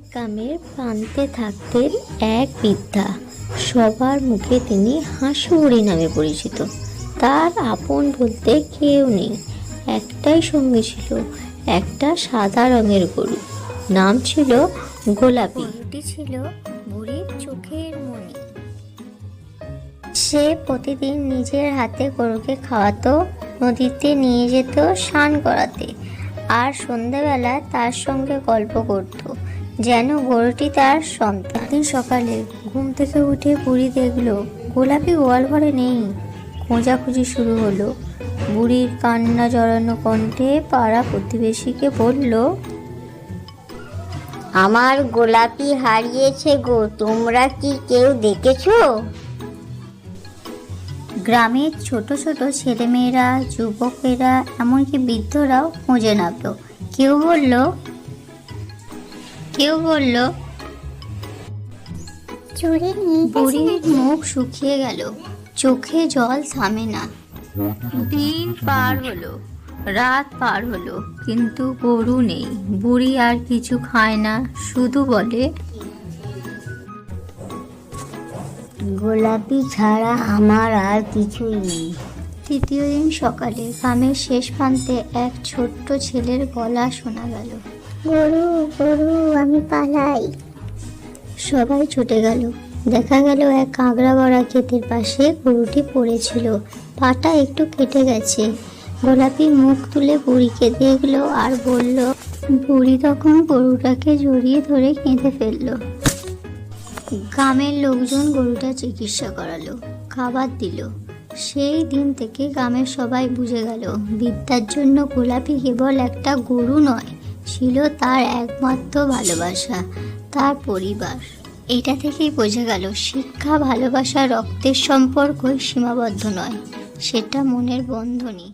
এক গ্রামের প্রান্তে থাকতেন এক বৃদ্ধা। সবার মুখে তিনি হাঁসুড়ি নামে পরিচিত। তার আপন বলতে কেউ নেই। একটাই সঙ্গী ছিল, একটা সাদা রঙের গরু। নাম ছিল গোলাপি। গরুটি ছিল বুড়ির চোখের মনি সে প্রতিদিন নিজের হাতে গরুকে খাওয়াতো, নদীতে নিয়ে যেত, স্নান করাতে। আর সন্ধ্যাবেলা তার সঙ্গে গল্প করত। যেন গরুটি তার সন্তান। দিন সকালে ঘুম থেকে উঠে বুড়ি দেখল গোলাপি গোয়াল ঘরে নেই। খোঁজাখুঁজি শুরু হলো। বুড়ির কান্না জড়ানো কণ্ঠে পাড়া প্রতিবেশীকে বলল আমার গোলাপি হারিয়েছে গো তোমরা কি কেউ দেখেছ? গ্রামের ছোট ছোট ছেলেমেয়েরা যুবকেরা এমনকি বৃদ্ধরাও খুঁজে নামলো। কেউ বলল কেউ বলল চুরি নিয়ে বুড়ির মুখ শুকিয়ে গেল। চোখে জল থামে না। দিন পার হলো রাত পার হলো কিন্তু গরু নেই। বুড়ি আর কিছু খায় না শুধু বলে গোলাপি ছাড়া আমার আর কিছুই নেই। তৃতীয় দিন সকালে গ্রামের শেষ প্রান্তে এক ছোট্ট ছেলের গলা শোনা গেল। গরু গরু, আমি পালাই। সবাই ছুটে গেল। দেখা গেল এক কাঁকড়া বড়া ক্ষেতের পাশে গরুটি পড়েছিল। পাটা একটু কেটে গেছে। গোলাপি মুখ তুলে বুড়িকে দেখল আর বলল, বুড়ি তখন গরুটাকে জড়িয়ে ধরে কেঁদে ফেলল। গ্রামের লোকজন গরুটা চিকিৎসা করালো, খাবার দিল। সেই দিন থেকে গ্রামের সবাই বুঝে গেল, বিদ্যার জন্য গোলাপি কেবল একটা গরু নয় ছিল তার একমাত্র ভালোবাসা, তার পরিবার। এটা থেকেই বোঝা গেল, শিক্ষা ভালোবাসা রক্তের সম্পর্কই সীমাবদ্ধ নয়, সেটা মনের বন্ধনই।